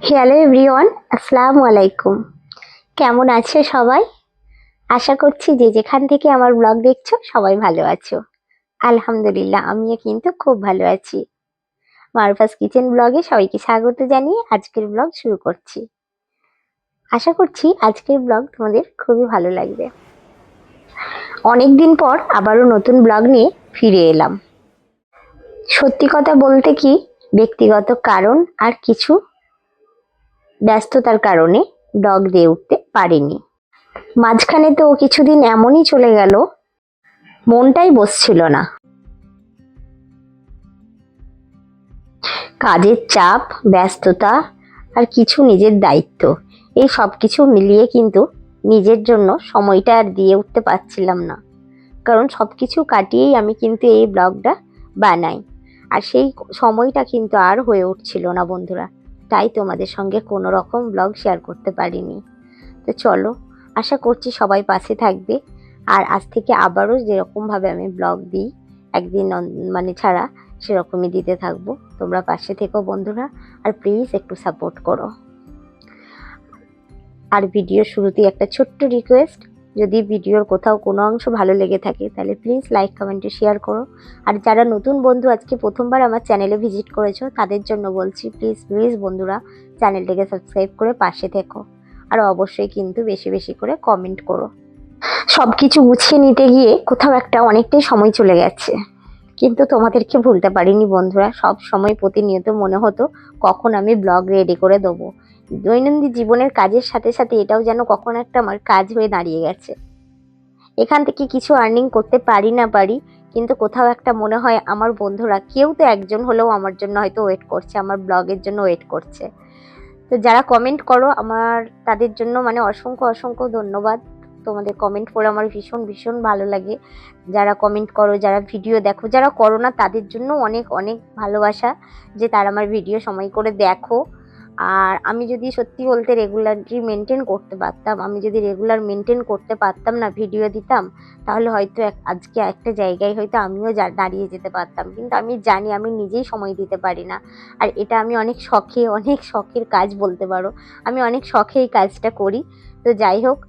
Hello everyone আসসালামু আলাইকুম কেমন আছে সবাই? আশা করছি যে যেখান থেকে আমার ব্লগ দেখছ, সবাই ভালো আছো। আলহামদুলিল্লাহ, আমিও কিন্তু খুব ভালো আছি। মারফাস কিচেন ব্লগে সবাইকে স্বাগত জানিয়ে আজকের ব্লগ শুরু করছি। আশা করছি আজকের ব্লগ তোমাদের খুবই ভালো লাগবে। অনেক দিন পর আবারও নতুন ব্লগ নিয়ে ফিরে এলাম। সত্যি কথা বলতে কি, ব্যক্তিগত কারণ আর কিছু ব্যস্ততার কারণে ব্লগ দিয়ে উঠতে পারিনি। মাঝখানে তো কিছুদিন এমনই চলে গেল, মনটাই বসছিল না। কাজের চাপ, ব্যস্ততা আর কিছু নিজের দায়িত্ব, এই সব কিছু মিলিয়ে কিন্তু নিজের জন্য সময়টা আর দিয়ে উঠতে পারছিলাম না। কারণ সব কিছু কাটিয়েই আমি কিন্তু এই ব্লগটা বানাই। আর সেই সময়টা কিন্তু আর হয়ে উঠছিল না বন্ধুরা। তাই তোমাদের সঙ্গে কোনো রকম ব্লগ শেয়ার করতে পারিনি। তো চলো, আশা করছি সবাই পাশে থাকবে। আর আজ থেকে আবারও যেরকমভাবে আমি ব্লগ দিই, একদিন মানে ছাড়া সেরকমই দিতে থাকব। তোমরা পাশে থেকো বন্ধুরা, আর প্লিজ একটু সাপোর্ট করো। আর ভিডিও শুরুতেই একটা ছোট্ট রিকোয়েস্ট যদি ভিডিওর কোথাও কোনো অংশ ভালো লেগে থাকে, তাহলে প্লিজ লাইক কমেন্টে শেয়ার করো। আর যারা নতুন বন্ধু আজকে প্রথমবার আমার চ্যানেলে ভিজিট করেছ, তাদের জন্য বলছি প্লিজ প্লিজ বন্ধুরা চ্যানেলটাকে সাবস্ক্রাইব করে পাশে থেকো। আর অবশ্যই কিন্তু বেশি বেশি করে কমেন্ট করো। সব কিছু গুছিয়ে নিতে গিয়ে কোথাও একটা অনেকটাই সময় চলে গেছে। কিন্তু তোমাদেরকে ভুলতে পারিনি বন্ধুরা, সব সময় প্রতিনিয়ত মনে হতো কখন আমি ব্লগ রেডি করে দেবো। দৈনন্দিন জীবনের কাজের সাথে সাথে এটাও যেন কখন একটা আমার কাজ হয়ে দাঁড়িয়ে গেছে। এখান থেকে কিছু আর্নিং করতে পারি না পারি, কিন্তু কোথাও একটা মনে হয় আমার বন্ধুরা, কেউ তো একজন হলেও আমার জন্য হয়তো ওয়েট করছে, আমার ব্লগের জন্য ওয়েট করছে। তো যারা কমেন্ট করো, আমার, তাদের জন্য মানে অসংখ্য অসংখ্য ধন্যবাদ। তোমাদের কমেন্ট করে আমার ভীষণ ভীষণ ভালো লাগে। যারা কমেন্ট করো, যারা ভিডিও দেখো, যারা করো না, তাদের জন্য অনেক অনেক ভালোবাসা যে তারা আমার ভিডিও সময় করে দেখো। আর আমি যদি সত্যি বলতে রেগুলারলি মেনটেন করতে পারতাম, আমি যদি রেগুলার মেনটেন করতে পারতাম না ভিডিও দিতাম, তাহলে হয়তো এক- আজকে একটা জায়গায় হয়তো আমিও দাঁড়িয়ে যেতে পারতাম। কিন্তু আমি জানি আমি নিজেই সময় দিতে পারি না। আর এটা আমি অনেক শখে, অনেক শখের কাজ বলতে পারো। আমি অনেক শখে এই কাজটা করি। তো যাই হোক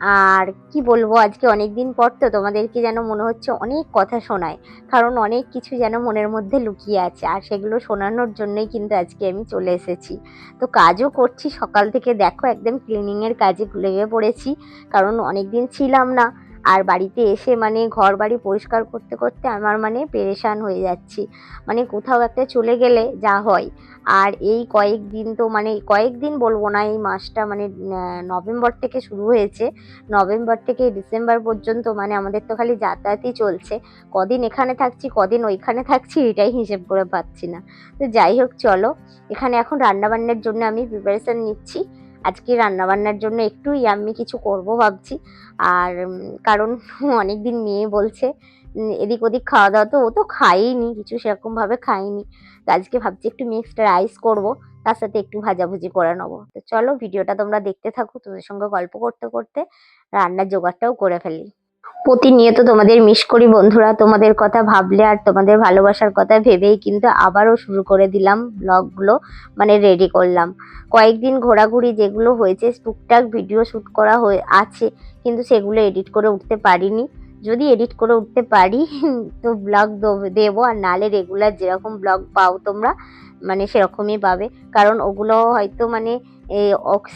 আর কি বলব, আজকে অনেক দিন পর তো তোমাদেরকে যেন মনে হচ্ছে অনেক কথা শোনায়, কারণ অনেক কিছু যেন মনের মধ্যে লুকিয়ে আছে, আর সেগুলো শোনানোর জন্যই কিন্তু আজকে আমি চলে এসেছি। তো কাজও করছি, সকাল থেকে দেখো একদম ক্লিনিংয়ের কাজে লেগে পড়েছি, কারণ অনেক দিন ছিলাম না। আর বাড়িতে এসে মানে ঘর বাড়ি পরিষ্কার করতে করতে আমার মানে পেরেশান হয়ে যাচ্ছি। মানে কোথাও একটা চলে গেলে যা হয়। আর এই কয়েকদিন তো মানে কয়েকদিন বলব না, এই মাসটা মানে নভেম্বর থেকে শুরু হয়েছে। নভেম্বর থেকে ডিসেম্বর পর্যন্ত মানে আমাদের তো খালি যাতায়াতই চলছে। কদিন এখানে থাকছি, কদিন ওইখানে থাকছি, এটাই হিসেব করে পাচ্ছি না। তো যাই হোক, চলো। এখানে এখন রান্নাবান্নার জন্য আমি প্রিপারেশন নিচ্ছি। আজকে রান্নাবান্নার জন্য একটু ইয়াম্মি কিছু করব ভাবছি। আর কারণ অনেক দিন মেয়ে বলছে এদিক ওদিক খাওয়া দাওয়া তো ও তো খাইনি কিছু সেরকমভাবে খাইনি তো আজকে ভাবছি একটু মিক্সড রাইস করব, তার সাথে একটু ভাজাভুজি করে নেব। তো চলো, ভিডিওটা তোমরা দেখতে থাকো তোদের সঙ্গে গল্প করতে করতে রান্নার জোগাড়টাও করে ফেলি। প্রতিনিয়ত তোমাদের মিস করি বন্ধুরা। তোমাদের কথা ভাবলে আর তোমাদের ভালোবাসার কথা ভেবেই কিন্তু আবারও শুরু করে দিলাম ব্লগগুলো মানে রেডি করলাম। কয়েকদিন ঘোরাঘুরি যেগুলো হয়েছে, টুকটাক ভিডিও শ্যুট করা হয়ে আছে, কিন্তু সেগুলো এডিট করে উঠতে পারিনি। যদি এডিট করে উঠতে পারি, তো ব্লগ দেবো আর নালে রেগুলার যেরকম ব্লগ পাও তোমরা মানে সেরকমই পাবে। কারণ ওগুলো হয়তো মানে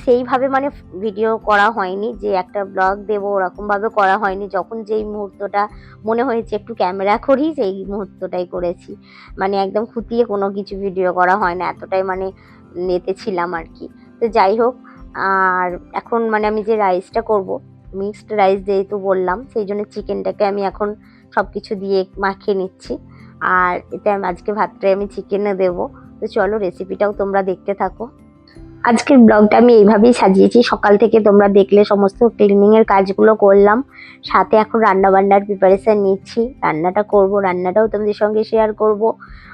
সেইভাবে মানে ভিডিও করা হয়নি যে একটা ব্লগ দেবো, ওরকমভাবে করা হয়নি। যখন যেই মুহূর্তটা মনে হয়েছে, একটু ক্যামেরা করি সেই মুহূর্তটাই করেছি। মানে একদম খুঁটিয়ে কোনো কিছু ভিডিও করা হয় না এতটাই মানে নেতে ছিলাম আর কি। তো যাই হোক, আর এখন মানে আমি যে রাইসটা করব মিক্সড রাইস যেহেতু বললাম, সেই জন্য চিকেনটাকে আমি এখন সব কিছু দিয়ে মাখিয়ে নিচ্ছি। আর এটা আজকে ভাতটায় আমি চিকেনে দেবো। তো চলো রেসিপিটাও তোমরা দেখতে থাকো। আজকের ব্লগটা আমি এইভাবেই সাজিয়েছি। সকাল থেকে তোমরা দেখলে সমস্ত ক্লিনিংয়ের কাজগুলো করলাম। সাথে এখন রান্না বান্নার প্রিপারেশন নিচ্ছি। রান্নাটা করব, রান্নাটাও তোমাদের সঙ্গে শেয়ার করব।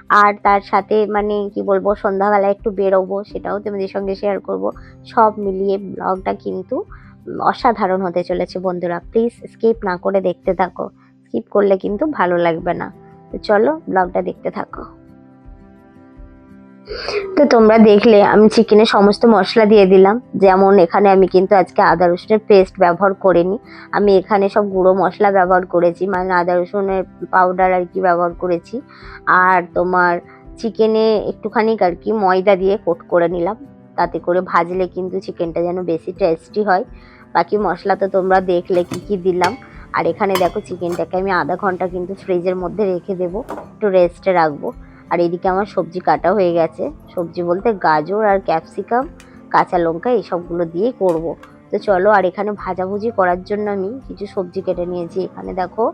আর তার সাথে মানে কি বলব, সন্ধ্যাবেলায় একটু বেরোবো, সেটাও তোমাদের সঙ্গে শেয়ার করব। সব মিলিয়ে ব্লগটা কিন্তু অসাধারণ হতে চলেছে বন্ধুরা। প্লিজ স্কিপ না করে দেখতে থাকো। স্কিপ করলে কিন্তু ভালো লাগবে না। তো চলো ব্লগটা দেখতে থাকো। তো তোমরা দেখলে, আমি চিকেনে সমস্ত মশলা দিয়ে দিলাম। যেমন এখানে আমি কিন্তু আজকে আদা রসুনের পেস্ট ব্যবহার করিনি। আমি এখানে সব গুঁড়ো মশলা ব্যবহার করেছি মানে আদা রসুনের পাউডার আর কি ব্যবহার করেছি। আর তোমার চিকেনে একটুখানি আর কি ময়দা দিয়ে কোট করে নিলাম। তাতে করে ভাজলে কিন্তু চিকেনটা যেন বেশি টেস্টি হয়। বাকি মশলা তো তোমরা দেখলে কি কি দিলাম। আর এখানে দেখো চিকেনটাকে আমি আধা ঘণ্টা কিন্তু ফ্রিজের মধ্যে রেখে দেবো, একটু রেস্টে রাখব। আর এদিকে আমার সবজি কাটা হয়ে গেছে। সবজি বলতে গাজর আর ক্যাপসিকাম, কাঁচা লঙ্কা এইসবগুলো দিয়েই করব। তো চলো, আর এখানে ভাজাভুজি করার জন্য আমি কিছু সবজি কেটে নিয়েছি। এখানে দেখো,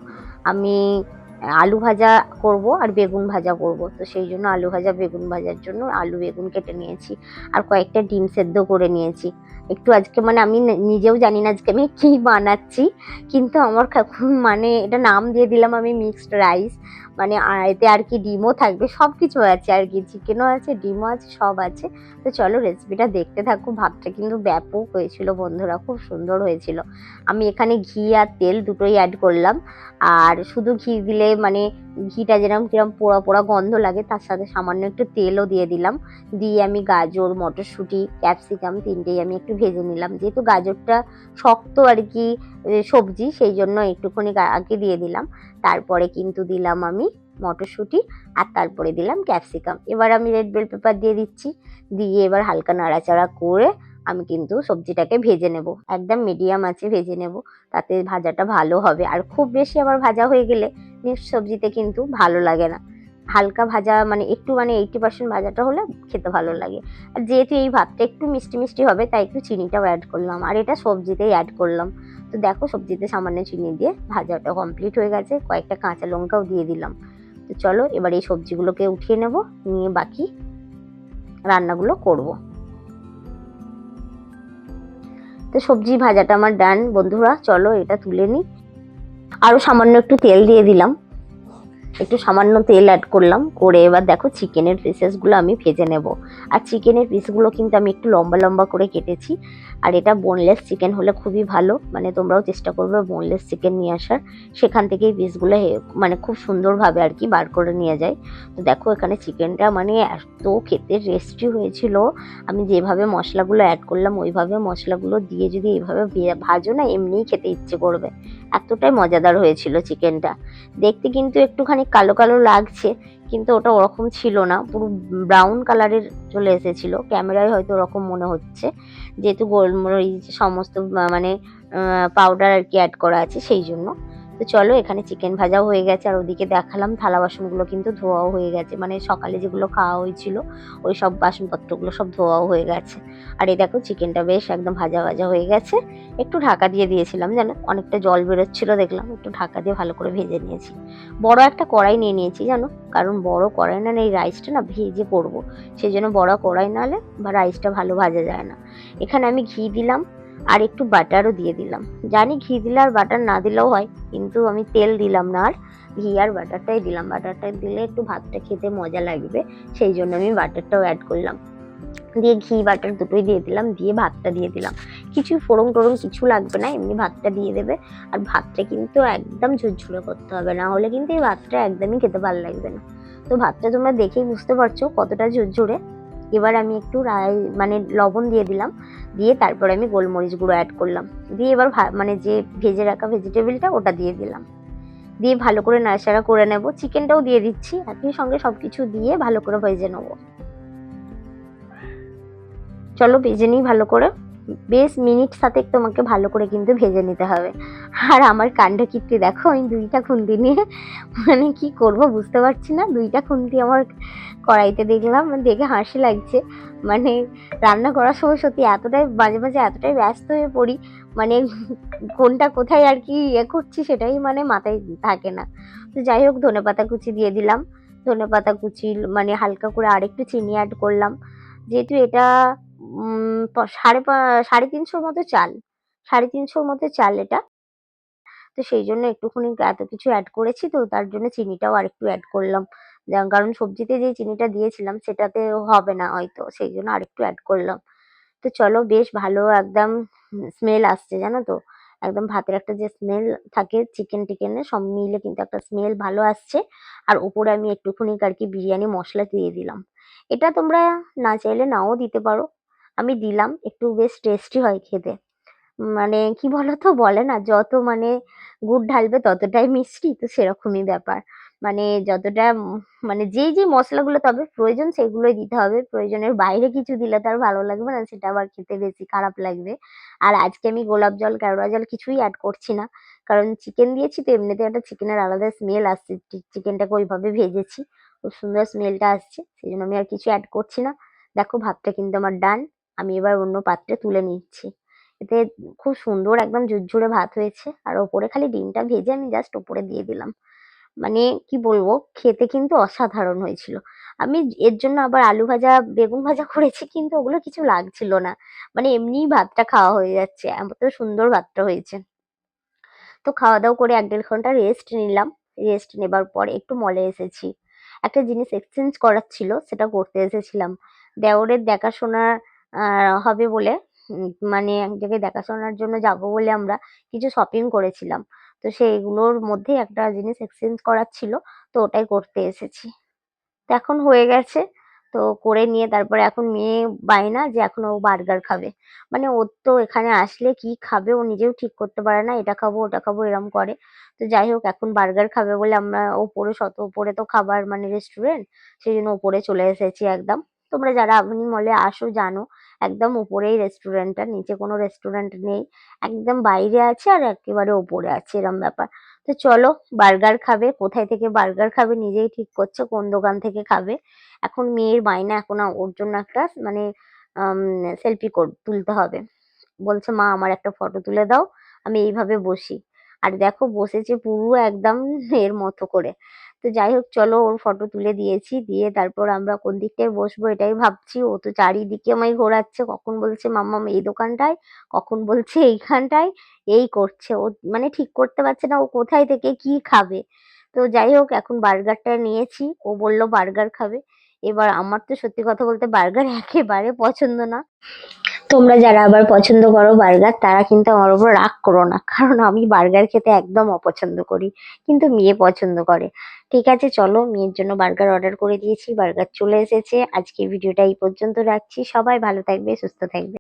আমি আলু ভাজা করব আর বেগুন ভাজা করব। তো সেই জন্য আলু ভাজা, বেগুন ভাজার জন্য আলু, বেগুন কেটে নিয়েছি। আর কয়েকটা ডিম সেদ্ধ করে নিয়েছি। একটু আজকে মানে আমি নিজেও জানি না আজকে আমি কী বানাচ্ছি, কিন্তু আমার মানে এটা নাম দিয়ে দিলাম আমি মিক্সড রাইস মানে এতে আর কি ডিমও থাকবে সব কিছু আছে আর কি চিকেনও আছে, ডিমও আছে, সব আছে। তো চলো রেসিপিটা দেখতে থাকো, ভাতটা কিন্তু ব্যাপক হয়েছিল বন্ধুরা, খুব সুন্দর হয়েছিল। আমি এখানে ঘি আর তেল দুটোই অ্যাড করলাম, আর শুধু ঘি দিলে মানে ঘিটা যেরকম কিরম পোড়া পোড়া গন্ধ লাগে, তার সাথে সামান্য একটু তেলও দিয়ে দিলাম। দিয়ে আমি গাজর, মটরশুঁটি, ক্যাপসিকাম, তিনটেই আমি একটু ভেজে নিলাম। যেহেতু গাজরটা শক্ত আর কি সবজি, সেই জন্য একটুখানি আগে দিয়ে দিলাম। তারপরে কিন্তু দিলাম আমি মটরশুঁটি আর তারপরে দিলাম ক্যাপসিকাম। এবার আমি রেড বেল পেপার দিয়ে দিচ্ছি। দিয়ে এবার হালকা নাড়াচাড়া করে আমি কিন্তু সবজিটাকে ভেজে নেব। একদম মিডিয়াম আছে, ভেজে নেব। তাতে ভাজাটা ভালো হবে। আর খুব বেশি আবার ভাজা হয়ে গেলে মিক্সড সবজিতে কিন্তু ভালো লাগে না। হালকা ভাজা মানে একটু মানে এইটি পার্সেন্ট ভাজাটা হলে খেতে ভালো লাগে। আর যেহেতু এই ভাতটা একটু মিষ্টি মিষ্টি হবে, তাই একটু চিনিটাও অ্যাড করলাম। আর এটা সবজিতেই অ্যাড করলাম। তো দেখো সবজিতে সামান্য চিনি দিয়ে ভাজাটা কমপ্লিট হয়ে গেছে। কয়েকটা কাঁচা লঙ্কাও দিয়ে দিলাম। তো চলো এবার এই সবজিগুলোকে উঠিয়ে নেব, নিয়ে বাকি রান্নাগুলো করব। তো সবজি ভাজাটা আমার ডান বন্ধুরা, চলো এটা তুলে নিই। আরও সামান্য একটু তেল দিয়ে দিলাম। একটু সামান্য তেল অ্যাড করলাম, করে এবার দেখো চিকেনের পিসেসগুলো আমি ভেজে নেব। আর চিকেনের পিসগুলো কিন্তু আমি একটু লম্বা লম্বা করে কেটেছি। আর এটা বোনলেস চিকেন হলে খুবই ভালো। মানে তোমরাও চেষ্টা করবে বোনলেস চিকেন নিয়ে আসার। সেখান থেকেই পিসগুলো মানে খুব সুন্দরভাবে আর কি বার করে নিয়ে যায়। তো দেখো এখানে চিকেনটা মানে এত খেতে টেস্টি হয়েছিল। আমি যেভাবে মশলাগুলো অ্যাড করলাম, ওইভাবে মশলাগুলো দিয়ে যদি এইভাবে ভাজো না, এমনিই খেতে ইচ্ছে করবে। এতটাই মজাদার হয়েছিল চিকেনটা দেখতে কিন্তু একটুখানি কালো কালো লাগছে। কিন্তু ওটা ওরকম ছিল না, পুরো ব্রাউন কালারের চলে এসেছিল। ক্যামেরায় হয়তো ওরকম মনে হচ্ছে, যেহেতু গোলমরিচ, সমস্ত মানে পাউডার আর কি অ্যাড করা আছে, সেই জন্য। তো চলো, এখানে চিকেন ভাজাও হয়ে গেছে। আর ওদিকে দেখালাম থালা বাসনগুলো কিন্তু ধোয়াও হয়ে গেছে। মানে সকালে যেগুলো খাওয়া হয়েছিল, ওই সব বাসনপত্রগুলো সব ধোয়াও হয়ে গেছে। আর এই দেখো চিকেনটা বেশ একদম ভাজা ভাজা হয়ে গেছে। একটু ঢাকা দিয়ে দিয়েছিলাম, জানো? অনেকটা জল বেরোচ্ছিল, দেখলাম। একটু ঢাকা দিয়ে ভালো করে ভেজে নিয়েছি। বড় একটা কড়াই নিয়ে নিয়েছি, জানো? কারণ বড় কড়াই না এই রাইসটা না ভেজে পড়ব। সেই জন্য বড় কড়াই না হলে বা রাইসটা ভালো ভাজা যায় না। এখানে আমি ঘি দিলাম আর একটু বাটারও দিয়ে দিলাম। জানি ঘি দিলে আর বাটার না দিলেও হয়, কিন্তু আমি তেল দিলাম না আর। ঘি আর বাটারটাই দিলাম। বাটারটা দিলে একটু ভাতটা খেতে মজা লাগবে, সেই জন্য আমি বাটারটাও অ্যাড করলাম। দিয়ে ঘি, বাটার দুটোই দিয়ে দিলাম, দিয়ে ভাতটা দিয়ে দিলাম। কিছু ফোড়ন টোড়ন কিছু লাগবে না, এমনি ভাতটা দিয়ে দেবে। আর ভাতটা কিন্তু একদম ঝুরঝুরে করতে হবে, না হলে কিন্তু এই ভাতটা একদমই খেতে ভালো লাগবে না। তো ভাতটা তোমরা দেখেই বুঝতে পারছ কতটা ঝুরঝুরে। এবার আমি একটু রাই মানে লবণ দিয়ে দিলাম, দিয়ে তারপরে আমি গোলমরিচ গুঁড়ো অ্যাড করলাম। দিয়ে এবার মানে যে ভেজে রাখা ভেজিটেবিলটা ওটা দিয়ে দিলাম। দিয়ে ভালো করে নাড়াচাড়া করে নেব। চিকেনটাও দিয়ে দিচ্ছি। একই সঙ্গে সব কিছু দিয়ে ভালো করে ভেজে নেব। চলো ভেজে নিই ভালো করে। বেশ মিনিট সাথে তোমাকে ভালো করে কিন্তু ভেজে নিতে হবে। আর আমার কাণ্ড কীর্তি দেখো, আমি দুইটা খুন্তি নিয়ে মানে কি করব বুঝতে পারছি না। দুইটা খুন্তি আমার কড়াইতে দেখলাম, দেখে হাসি লাগছে। মানে রান্না করার সময় সত্যি এতটাই, মাঝে মাঝে এতটাই ব্যস্ত হয়ে পড়ি মানে কোনটা কোথায় আর কি ইয়ে করছি সেটাই মানে মাথায় থাকে না। তো যাই হোক, ধনে পাতা কুচি দিয়ে দিলাম। ধনে পাতা কুচি মানে হালকা করে আরেকটু চিনি অ্যাড করলাম। যেহেতু এটা সাড়ে সাড়ে তিনশোর মতো চাল। সাড়ে তিনশোর মতো চাল এটা। তো সেই জন্য একটুখানি এত কিছু অ্যাড করেছি তো, তার জন্য চিনিটাও আরেকটু অ্যাড করলাম। কারণ সবজিতে যে চিনিটা দিয়েছিলাম, সেটাতে হবে না হয়তো, সেই জন্য আরেকটু অ্যাড করলাম। তো চলো, বেশ ভালো একদম স্মেল আসছে, জানো তো? একদম ভাতের একটা যে স্মেল থাকে চিকেন টিকেনের সব মিলে কিন্তু একটা স্মেল ভালো আসছে। আর উপরে আমি একটুখানি আর কি বিরিয়ানি মশলা দিয়ে দিলাম। এটা তোমরা না চাইলে নাও দিতে পারো। আমি দিলাম, একটু বেশ টেস্টি হয় খেতে। মানে কি বলতো? বলে না, যত মানে গুড় ঢালবে ততটাই মিষ্টি, তো সেরকমই ব্যাপার। মানে যতটা মানে যেই যে মশলাগুলো তবে প্রয়োজন সেগুলোই দিতে হবে। প্রয়োজনের বাইরে কিছু দিলে তো আর ভালো লাগবে না, সেটা আবার খেতে বেশি খারাপ লাগবে। আর আজকে আমি গোলাপ জল কেওড়া জল কিছুই অ্যাড করছি না। কারণ চিকেন দিয়েছি তো এমনিতে একটা চিকেনের আলাদা স্মেল আসছে। চিকেনটাকে ওইভাবে ভেজেছি, খুব সুন্দর স্মেলটা আসছে সেই জন্য আমি আর কিছু অ্যাড করছি না। দেখো ভাতটা কিন্তু আমার ডান আমি এবার অন্য পাত্রে তুলে নিচ্ছি। এতে খুব সুন্দর একদম ঝুরঝুরে ভাত হয়েছে। আর ওপরে খালি ডিমটা ভেজে আমি জাস্ট ওপরে দিয়ে দিলাম। মানে কি বলব খেতে কিন্তু অসাধারণ হয়েছিল। আমি এর জন্য আবার আলু ভাজা বেগুন ভাজা করেছি কিন্তু ওগুলো কিছু লাগছিল না। মানে এমনিই ভাতটা খাওয়া হয়ে যাচ্ছে। এত সুন্দর ভাতটা হয়েছে। তো খাওয়া দাওয়া করে এক দেড় ঘণ্টা রেস্ট নিলাম। রেস্ট নেবার পর একটু মলে এসেছি। একটা জিনিস এক্সচেঞ্জ করার ছিল সেটা করতে এসেছিলাম। দেওরের দেখাশোনা আহ, হবে বলে মানে এক জায়গায় দেখাশোনার জন্য যাব বলে আমরা কিছু শপিং করেছিলাম। তো সেইগুলোর মধ্যে একটা জিনিস এক্সচেঞ্জ করার ছিল, তো ওটাই করতে এসেছি। তো এখন হয়ে গেছে, তো করে নিয়ে তারপরে এখন মেয়ে বায়না যে এখন ও বার্গার খাবে। মানে ওর তো এখানে আসলে কি খাবে ও নিজেও ঠিক করতে পারে না, এটা খাব, ওটা খাব, এরম করে। তো যাই হোক, এখন বার্গার খাবে বলে আমরা ওপরে শত, ওপরে তো খাবার মানে রেস্টুরেন্ট সেই জন্য ওপরে চলে এসেছি একদম। তোমরা যারা আপনি মলে আসো জানো একদম উপরেই রেস্টুরেন্টটা নিচে কোনো রেস্টুরেন্ট নেই। একদম বাইরে আছে আর একেবারে ওপরে আছে, এরম ব্যাপার। তো চলো বার্গার খাবে। কোথায় থেকে বার্গার খাবে নিজেই ঠিক করছে, কোন দোকান থেকে খাবে। এখন মেয়ের বায়না এখন ওর জন্য একটা মানে সেলফি তুলতে হবে। বলছে, মা, আমার একটা ফটো তুলে দাও, আমি এইভাবে বসি। আর দেখো, বসেছে পুরো একদম এর মতো করে। তো যাই হোক, চলো ওর ফটো তুলে দিয়েছি। দিয়ে তারপর আমরা কোন দিকটায় বসবো এটাই ভাবছি। ও তো চারিদিকে আমায় ঘোরাচ্ছে। কখন বলছে মাম্মাম এই দোকানটায়? কখন বলছে, এইখানটায়? এই করছে। ও মানে ঠিক করতে পারছে না, ও কোথায় থেকে কি খাবে। তো যাই হোক, এখন বার্গারটা নিয়েছি। ও বলল, বার্গার খাবে। এবার আমার তো সত্যি কথা বলতে বার্গার একেবারে পছন্দ না। তোমরা যারা আবার পছন্দ করো বার্গার, তারা কিন্তু আমার উপর রাগ করো না। কারণ আমি বার্গার খেতে একদম অপছন্দ করি, কিন্তু মেয়ে পছন্দ করে। ঠিক আছে, চলো, মেয়ের জন্য বার্গার অর্ডার করে দিয়েছি, বার্গার চলে এসেছে। আজকে ভিডিওটা এই পর্যন্ত রাখছি। সবাই ভালো থাকবে, সুস্থ থাকবে।